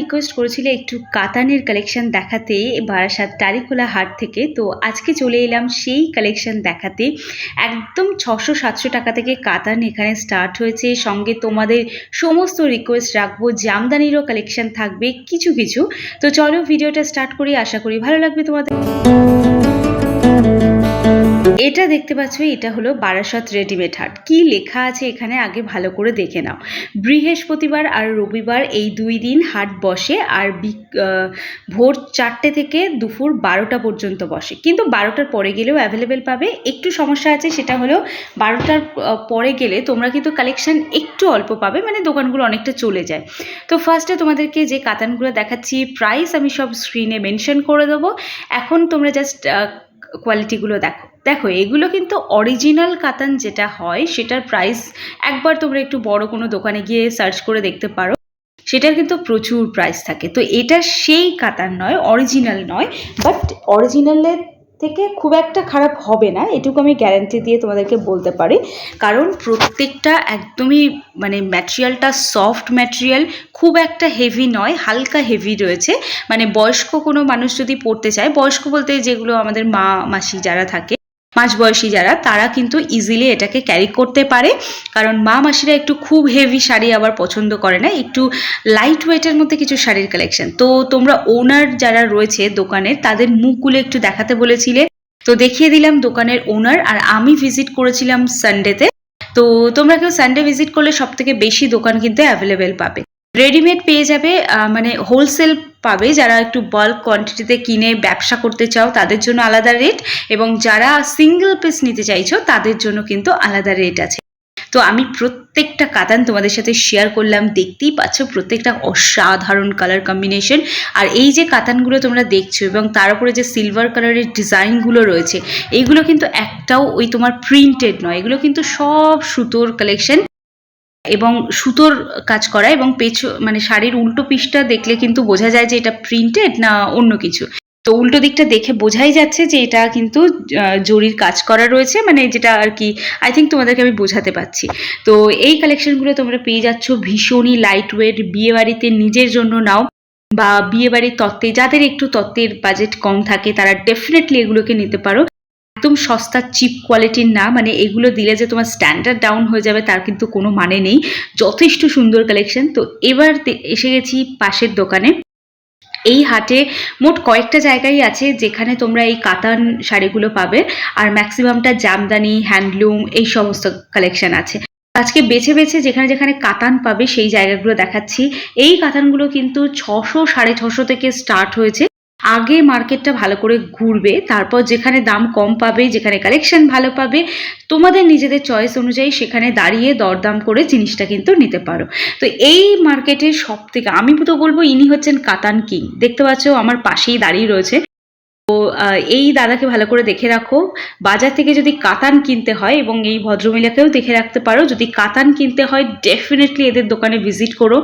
Request করেছিলে একটু কাতানের collection দেখাতে বারাসাত টারিখোলা হাট থেকে। তো আজকে চলে এলাম সেই কালেকশন দেখাতে। একদম ছশো সাতশো টাকা থেকে কাতান এখানে স্টার্ট হয়েছে। সঙ্গে তোমাদের সমস্ত রিকোয়েস্ট রাখব। জামদানিরও কালেকশন থাকবে, কিছু কিছু। তো চলো ভিডিওটা স্টার্ট করি। আশা করি ভালো লাগবে তোমাদের। এটা দেখতে পাচ্ছ, এটা হলো বারাসত রেডিমেড হাট। কি লেখা আছে এখানে আগে ভালো করে দেখে নাও। বৃহস্পতিবার আর রবিবার এই দুই দিন হাট বসে আর ভোর চারটে থেকে দুপুর বারোটা পর্যন্ত বসে। কিন্তু বারোটার পরে গেলেও অ্যাভেলেবেল পাবে। একটু সমস্যা আছে, সেটা হলো বারোটার পরে গেলে তোমরা কিন্তু কালেকশন একটু অল্প পাবে মানে দোকানগুলো অনেকটা চলে যায়। তো ফার্স্টে তোমাদেরকে যে কাতানগুলো দেখাচ্ছি প্রাইস আমি সব স্ক্রিনে মেনশন করে দেবো। এখন তোমরা জাস্ট কোয়ালিটিগুলো দেখো। দেখো, এগুলো কিন্তু অরিজিনাল কাতান যেটা হয়, সেটার প্রাইস একবার তোমরা একটু বড় কোনো দোকানে গিয়ে সার্চ করে দেখতে পারো। সেটার কিন্তু প্রচুর প্রাইস থাকে। তো এটা সেই কাতান নয় অরিজিনাল নয় বাট অরিজিনালের থেকে খুব একটা খারাপ হবে না, এটুকু আমি গ্যারান্টি দিয়ে তোমাদেরকে বলতে পারি। কারণ প্রত্যেকটা একদমই মানে ম্যাটেরিয়ালটা সফট ম্যাটেরিয়াল খুব একটা হেভি নয়, হালকা হেভি রয়েছে। মানে বয়স্ক কোনো মানুষ যদি পড়তে চায়, বয়স্ক বলতে যেগুলো আমাদের মা মাসি যারা থাকে মাঝবয়সী যারা, তারা কিন্তু ইজিলি এটাকে ক্যারি করতে পারে। কারণ মা মাসিরা একটু খুব হেভি শাড়ি আবার পছন্দ করে না, একটু লাইট ওয়েটের মধ্যে কিছু শাড়ির কালেকশন তো তোমরা ওনার যারা রয়েছে দোকানের তাদের মুখগুলো একটু দেখাতে বলেছিলে। তো দেখিয়ে দিলাম দোকানের ওনার আর আমি ভিজিট করেছিলাম সানডেতে তো। তোমরা কেউ সানডে ভিজিট করলে সব থেকে বেশি দোকান কিন্তু অ্যাভেলেবেল পাবে। রেডিমেড পেয়ে যাবে মানে হোলসেল পাবে। যারা একটু বাল্ক কোয়ান্টিটিতে কিনে ব্যবসা করতে চাও, তাদের জন্য আলাদা রেট এবং যারা সিঙ্গেল পিস নিতে চাইছো, তাদের জন্য কিন্তু আলাদা রেট আছে। তো আমি প্রত্যেকটা কাতান তোমাদের সাথে শেয়ার করলাম, দেখতেই পাচ্ছ প্রত্যেকটা অসাধারণ কালার কম্বিনেশন আর এই যে কাতানগুলো তোমরা দেখছ এবং তার উপরে যে সিলভার কালারের ডিজাইনগুলো রয়েছে এইগুলো কিন্তু একটাও ওই তোমার প্রিন্টেড নয়, এগুলো কিন্তু সব সুতোর কালেকশন এবং সুতোর কাজ করা এবং পেছ মানে শাড়ির উল্টো পিসটা দেখলে কিন্তু বোঝা যায় যে এটা প্রিন্টেড না অন্য কিছু। তো উল্টো দিকটা দেখে বোঝাই যাচ্ছে যে এটা কিন্তু জরির কাজ করা রয়েছে মানে যেটা আর কি আই থিঙ্ক তোমাদেরকে আমি বোঝাতে পারছি। তো এই কালেকশনগুলো তোমরা পেয়ে যাচ্ছ ভীষণই লাইট ওয়েট বিয়ে বাড়িতে নিজের জন্য নাও, বা বিয়ে বাড়ির তত্ত্বে, যাদের একটু তত্ত্বের বাজেট কম থাকে, তারা ডেফিনেটলি এগুলোকে নিতে পারো। একদম সস্তা চিপ কোয়ালিটির না মানে এগুলো দিলে যে তোমার স্ট্যান্ডার্ড ডাউন হয়ে যাবে, তার কিন্তু কোনো মানে নেই। যথেষ্ট সুন্দর কালেকশন তো এবার এসে গেছি পাশের দোকানে। এই হাটে মোট কয়েকটা জায়গায় আছে যেখানে তোমরা এই কাতান শাড়িগুলো পাবে, আর ম্যাক্সিমামটা জামদানি হ্যান্ডলুম এই সমস্ত কালেকশন আছে। আজকে বেছে বেছে যেখানে যেখানে কাতান পাবে সেই জায়গাগুলো দেখাচ্ছি। এই কাতানগুলো কিন্তু ছশো সাড়ে ছশো থেকে স্টার্ট হয়েছে। আগে মার্কেটটা ভালো করে ঘুরবে, তারপর যেখানে দাম কম পাবে, যেখানে কালেকশন ভালো পাবে, তোমাদের নিজেদের চয়েস অনুযায়ী সেখানে দাঁড়িয়ে দরদাম করে জিনিসটা কিন্তু নিতে পারো। তো এই মার্কেটের সব থেকে আমি তো বলব ইনি হচ্ছেন কাতান কিং। দেখতে পাচ্ছ আমার পাশেই দাঁড়িয়ে রয়েছে। তো এই দাদাকে ভালো করে দেখে রাখো। বাজার থেকে যদি কাতান কিনতে হয় এবং এই ভদ্রমহিলাকেও দেখে রাখতে পারো, যদি কাতান কিনতে হয় ডেফিনেটলি এদের দোকানে ভিজিট করো।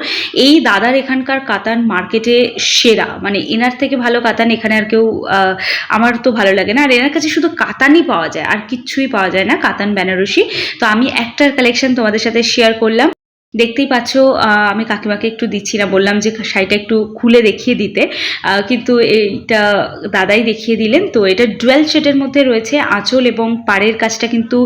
এই দাদার এখানকার কাতান মার্কেটে সেরা। মানে এনার থেকে ভালো কাতান এখানে আর কেউ আমার তো ভালো লাগে না। আর এনার কাছে শুধু কাতানই পাওয়া যায়, আর কিচ্ছুই পাওয়া যায় না, কাতান, বেনারসি। তো আমি একটার কালেকশন তোমাদের সাথে শেয়ার করলাম। দেখতেই পাচ্ছ আমি কাকিমাকে একটু দিচ্ছি না, বললাম যে শাড়িটা একটু খুলে দেখিয়ে দিতে। কিন্তু এইটা দাদাই দেখিয়ে দিলেন। তো এটা ডুয়েল শেডের মধ্যে রয়েছে আঁচল এবং পাড়ের কাজটা কিন্তু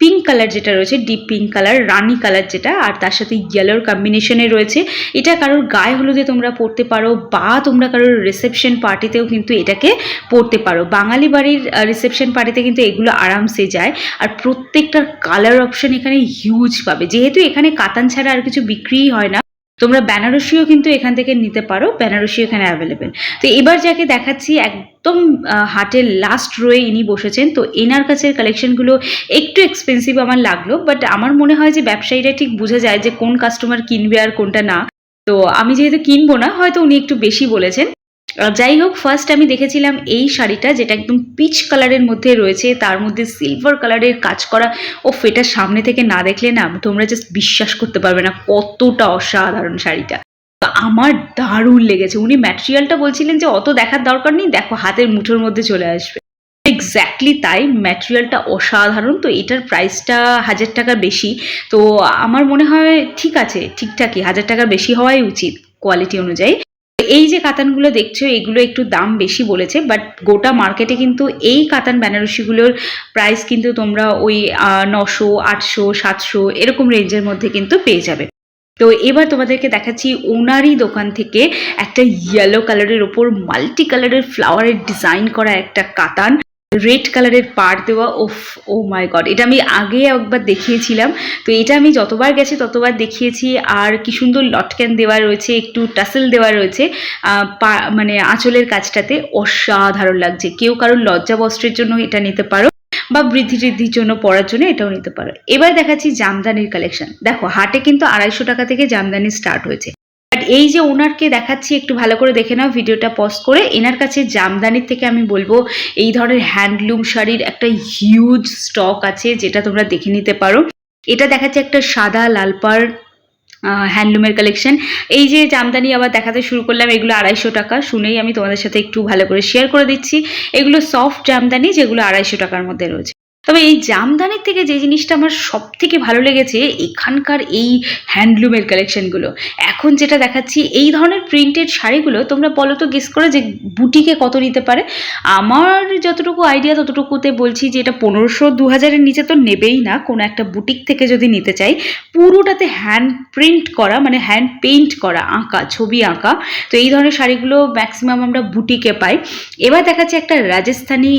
পিঙ্ক কালার যেটা রয়েছে, ডিপ পিঙ্ক কালার, রানি কালার যেটা, আর তার সাথে ইয়েলোর কম্বিনেশনে রয়েছে। এটা কারোর গায়ে হলুদে তোমরা পরতে পারো বা তোমরা কারোর রিসেপশন পার্টিতেও কিন্তু এটাকে পরতে পারো। বাঙালি বাড়ির রিসেপশন পার্টিতে কিন্তু এগুলো আরামসে যায়। আর প্রত্যেকটার কালার অপশন এখানে হিউজ পাবে। যেহেতু এখানে কাতান ছাড়া আর কিছু বিক্রিই হয় না। তোমরা বেনারসিও কিন্তু এখান থেকে নিতে পারো, বেনারসি এখানে অ্যাভেলেবেল তো এবার যাকে দেখাচ্ছি, একদম হাটের লাস্ট রয়ে ইনি বসেছেন। তো এনার কাছের কালেকশনগুলো একটু এক্সপেন্সিভ আমার লাগল বাট আমার মনে হয় যে ব্যবসায়ীরা ঠিক বুঝে যায় যে কোন কাস্টমার কিনবে আর কোনটা না। তো আমি যেহেতু কিনবো না, হয়তো উনি একটু বেশি বলেছেন। যাই হোক ফার্স্ট আমি দেখেছিলাম এই শাড়িটা যেটা একদম পিচ কালারের মধ্যে রয়েছে। তার মধ্যে সিলভার কালারের কাজ করা। ও ফেটার সামনে থেকে না দেখলে না তোমরা জাস্ট বিশ্বাস করতে পারবে না কতটা অসাধারণ শাড়িটা। আমার দারুণ লেগেছে। উনি ম্যাটেরিয়ালটা বলছিলেন যে, অত দেখার দরকার নেই, দেখো হাতের মুঠোর মধ্যে চলে আসবে। এক্স্যাক্টলি তাই ম্যাটেরিয়ালটা অসাধারণ। তো এটার প্রাইসটা হাজার টাকার বেশি। তো আমার মনে হয় ঠিক আছে, ঠিকঠাকই হাজার টাকার বেশি হওয়াই উচিত কোয়ালিটি অনুযায়ী। এই যে কাতানগুলো দেখছ, এগুলো একটু দাম বেশি বলেছে বাট গোটা মার্কেটে কিন্তু এই কাতান বেনারসিগুলোর প্রাইস কিন্তু তোমরা ওই নশো, আটশো, সাতশো এরকম রেঞ্জের মধ্যে কিন্তু পেয়ে যাবে। তো এবার তোমাদেরকে দেখাচ্ছি ওনারই দোকান থেকে একটা ইয়েলো কালারের ওপর মাল্টি কালারের ফ্লাওয়ারের ডিজাইন করা একটা কাতান। রেড কালারের পার দেওয়া ওফ ও মাই গড এটা আমি আগে একবার দেখিয়েছিলাম। তো এটা আমি যতবার গেছি, ততবার দেখিয়েছি। আর কি সুন্দর লটক্যান দেওয়া রয়েছে, একটু টাসেল দেওয়া রয়েছে মানে আঁচলের কাজটাতে। অসাধারণ লাগছে। কেউ কারোর লজ্জা বস্ত্রের জন্য এটা নিতে পারো, বা বৃদ্ধি বৃদ্ধির জন্য পড়ার জন্য এটাও নিতে পারো। এবার দেখাচ্ছি জামদানির কালেকশন দেখো, হাটে কিন্তু আড়াইশো টাকা থেকে জামদানি স্টার্ট হয়েছে। এই যে ওনারকে দেখাচ্ছি, একটু ভালো করে দেখে নাও, ভিডিওটা পজ করে। এনার কাছে জামদানির থেকে আমি বলব, এই ধরনের হ্যান্ডলুম শাড়ির একটা হিউজ স্টক আছে, যেটা তোমরা দেখে নিতে পারো। এটা দেখাচ্ছে একটা সাদা লাল পাড় হ্যান্ডলুমের কালেকশন এই যে জামদানি আবার দেখাতে শুরু করলাম, এগুলো আড়াইশো টাকা। শুনেই আমি তোমাদের সাথে একটু ভালো করে শেয়ার করে দিচ্ছি। এগুলো সফট জামদানি, যেগুলো আড়াইশো টাকার মধ্যে রয়েছে। তবে এই জামদানির থেকে যে জিনিসটা আমার সব থেকে ভালো লেগেছে, এখানকার এই হ্যান্ডলুমের কালেকশনগুলো। এখন যেটা দেখাচ্ছি, এই ধরনের প্রিন্টেড শাড়িগুলো তোমরা বলো তো গেস করে যে বুটিকে কত নিতে পারে। আমার যতটুকু আইডিয়া ততটুকুতে বলছি যে এটা পনেরোশো দু হাজারের নিচে তো নেবেই না, কোনো একটা বুটিক থেকে যদি নিতে চাই। পুরোটাতে হ্যান্ড প্রিন্ট করা মানে হ্যান্ড পেইন্ট করা, আঁকা, ছবি আঁকা। তো এই ধরনের শাড়িগুলো ম্যাক্সিমাম আমরা বুটিকে পাই। এবার দেখাচ্ছি একটা রাজস্থানি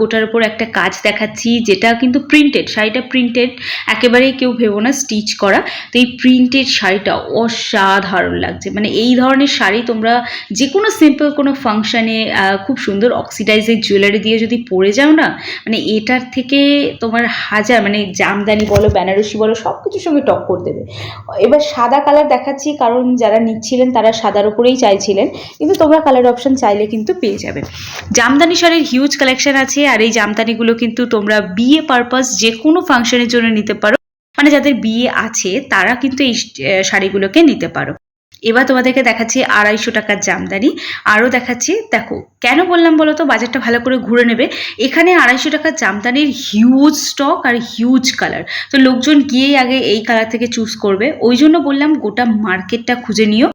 গোটার উপর একটা কাজ দেখাচ্ছি যেটা কিন্তু প্রিন্টেড শাড়িটা প্রিন্টেড একেবারেই কেউ ভেবো না স্টিচ করা। তো এই প্রিন্টেড শাড়িটা অসাধারণ লাগছে। মানে এই ধরনের শাড়ি তোমরা যে কোনো সিম্পল কোনো ফাংশানে খুব সুন্দর অক্সিডাইজের জুয়েলারি দিয়ে যদি পরে যাও না মানে এটার থেকে তোমার হাজার মানে জামদানি বলো, বেনারসি বলো সব কিছুর সঙ্গে টক্কর দেবে। এবার সাদা কালার দেখাচ্ছি, কারণ যারা নিচ্ছিলেন তারা সাদার উপরেই চাইছিলেন। কিন্তু তোমরা কালার অপশন চাইলে কিন্তু পেয়ে যাবে। জামদানি শাড়ির হিউজ কালেকশন আছে, আর এই জামদানিগুলো কিন্তু তোমরা বিয়ে পারপাস যে কোনো ফাংশনের জন্য নিতে পারো। মানে যাদের বিয়ে আছে, তারা কিন্তু এই শাড়িগুলোকে নিতে পারো। এবার তোমাদেরকে দেখাচ্ছি আড়াইশো টাকার জামদানি। আরও দেখাচ্ছি, দেখো, কেন বললাম বলো তো? বাজারটা ভালো করে ঘুরে নেবে। এখানে আড়াইশো টাকার জামদানির হিউজ স্টক আর হিউজ কালার তো লোকজন গিয়েই আগে এই কালার থেকে চুজ করবে। ওই জন্য বললাম গোটা মার্কেটটা খুঁজে নিও।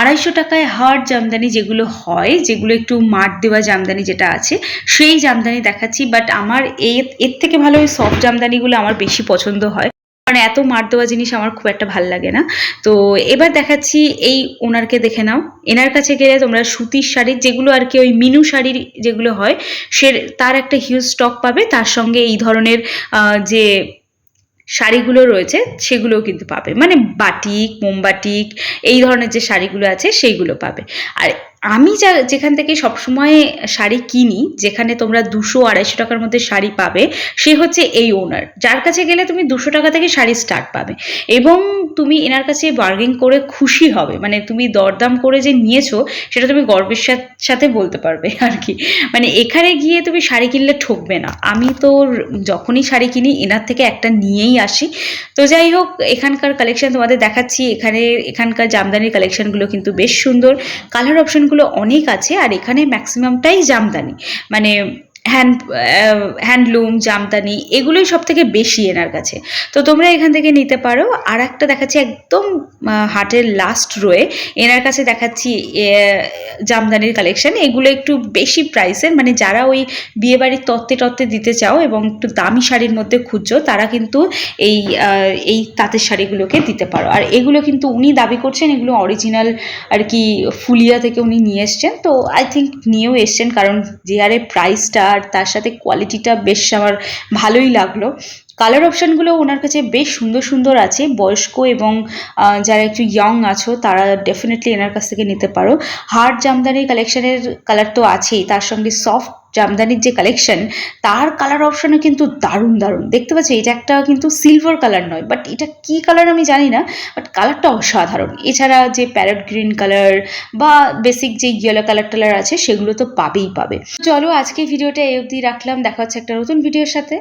আড়াইশো টাকায় হার্ড জামদানি যেগুলো হয়, যেগুলো একটু মাঠ দেওয়া জামদানি যেটা আছে, সেই জামদানি দেখাচ্ছি। বাট আমার এর এর থেকে ভালো ওই সফট জামদানিগুলো আমার বেশি পছন্দ হয়। মানে এত মার দেওয়া জিনিস আমার খুব একটা ভালো লাগে না। তো এবার দেখাচ্ছি এই ওনারকে দেখে নাও। এনার কাছে গেলে তোমরা সুতির শাড়ির যেগুলো আর কি ওই মিনু শাড়ির যেগুলো হয়, সে, তার একটা হিউজ স্টক পাবে। তার সঙ্গে এই ধরনের যে শাড়িগুলো রয়েছে, সেগুলোও কিন্তু পাবে। মানে বাটিক, মোমবাটিক, এই ধরনের যে শাড়িগুলো আছে, সেইগুলো পাবে। আর আমি যা, যেখান থেকে সবসময় শাড়ি কিনি, যেখানে তোমরা দুশো, আড়াইশো টাকার মধ্যে শাড়ি পাবে, সে হচ্ছে এই ওনার যার কাছে গেলে তুমি দুশো টাকা থেকে শাড়ি স্টার্ট পাবে। এবং তুমি এনার কাছে বার্গেন করে খুশি হবে। মানে তুমি দরদাম করে যে নিয়েছো, সেটা তুমি গর্বের সাথ- বলতে পারবে আর কি। মানে এখানে গিয়ে তুমি শাড়ি কিনলে ঠকবে না। আমি তো যখনই শাড়ি কিনি, এনার থেকে একটা নিয়েই আসি। তো যাই হোক, এখানকার কালেকশন তোমাদের দেখাচ্ছি। এখানে, এখানকার জামদানির কালেকশনগুলো কিন্তু বেশ সুন্দর। কালার অপশনগুলো অনেক আছে আর এখানে ম্যাক্সিমামটাই জামদানি। মানে হ্যান্ড হ্যান্ডলুম জামদানি এগুলোই সব থেকে বেশি এনার কাছে। তো তোমরা এখান থেকে নিতে পারো। আর একটা দেখাচ্ছি একদম হাটের লাস্ট রোয়ে এনার কাছে দেখাচ্ছি জামদানির কালেকশন এগুলো একটু বেশি প্রাইসের মানে যারা ওই বিয়েবাড়ির তত্ত্বে তত্ত্বে দিতে চাও এবং একটু দামি শাড়ির মধ্যে খুঁজছো, তারা কিন্তু এই এই তাঁতের শাড়িগুলোকে দিতে পারো। আর এগুলো কিন্তু উনি দাবি করছেন, এগুলো অরিজিনাল আর কি ফুলিয়া থেকে উনি নিয়ে এসছেন। তো আই থিঙ্ক নিয়েও এসছেন কারণ যে হারে প্রাইসটা আর তার সাথে কোয়ালিটিটা বেশ আমার ভালোই লাগল। কালার অপশানগুলো ওনার কাছে বেশ সুন্দর সুন্দর আছে, বয়স্ক এবং যারা একটু ইয়ং আছো, তারা ডেফিনেটলি এনার কাছ থেকে নিতে পারো। হার্ড জামদানির কালেকশানের কালার তো আছেই, তার সঙ্গে সফট জামদানির যে কালেকশন তার কালার অপশনও কিন্তু দারুণ দারুণ। দেখতে পাচ্ছি, এটা একটা কিন্তু সিলভার কালার নয় বাট এটা কি কালার আমি জানি না বাট কালারটা অসাধারণ। এছাড়া যে প্যারট গ্রিন কালার বা বেসিক যে ইয়েলো কালার টালার আছে, সেগুলো তো পাবেই পাবে। চলো আজকে ভিডিওটা এই অবধি রাখলাম, দেখা হচ্ছে একটা নতুন ভিডিওর সাথে।